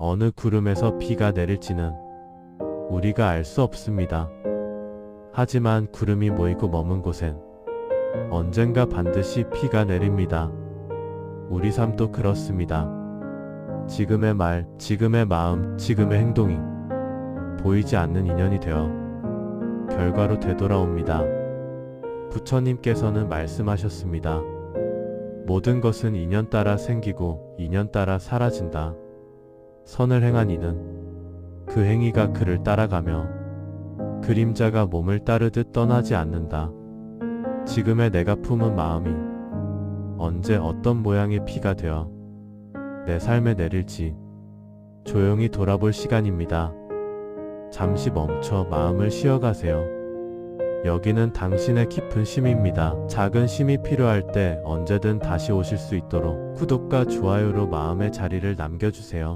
어느 구름에서 비가 내릴지는 우리가 알 수 없습니다. 하지만 구름이 모이고 머문 곳엔 언젠가 반드시 비가 내립니다. 우리 삶도 그렇습니다. 지금의 말, 지금의 마음, 지금의 행동이 보이지 않는 인연이 되어 결과로 되돌아옵니다. 부처님께서는 말씀하셨습니다. 모든 것은 인연 따라 생기고 인연 따라 사라진다. 선을 행한 이는 그 행위가 그를 따라가며 그림자가 몸을 따르듯 떠나지 않는다. 지금의 내가 품은 마음이 언제 어떤 모양의 피가 되어 내 삶에 내릴지 조용히 돌아볼 시간입니다. 잠시 멈춰 마음을 쉬어가세요. 여기는 당신의 깊은 심입니다. 작은 심이 필요할 때 언제든 다시 오실 수 있도록 구독과 좋아요로 마음의 자리를 남겨주세요.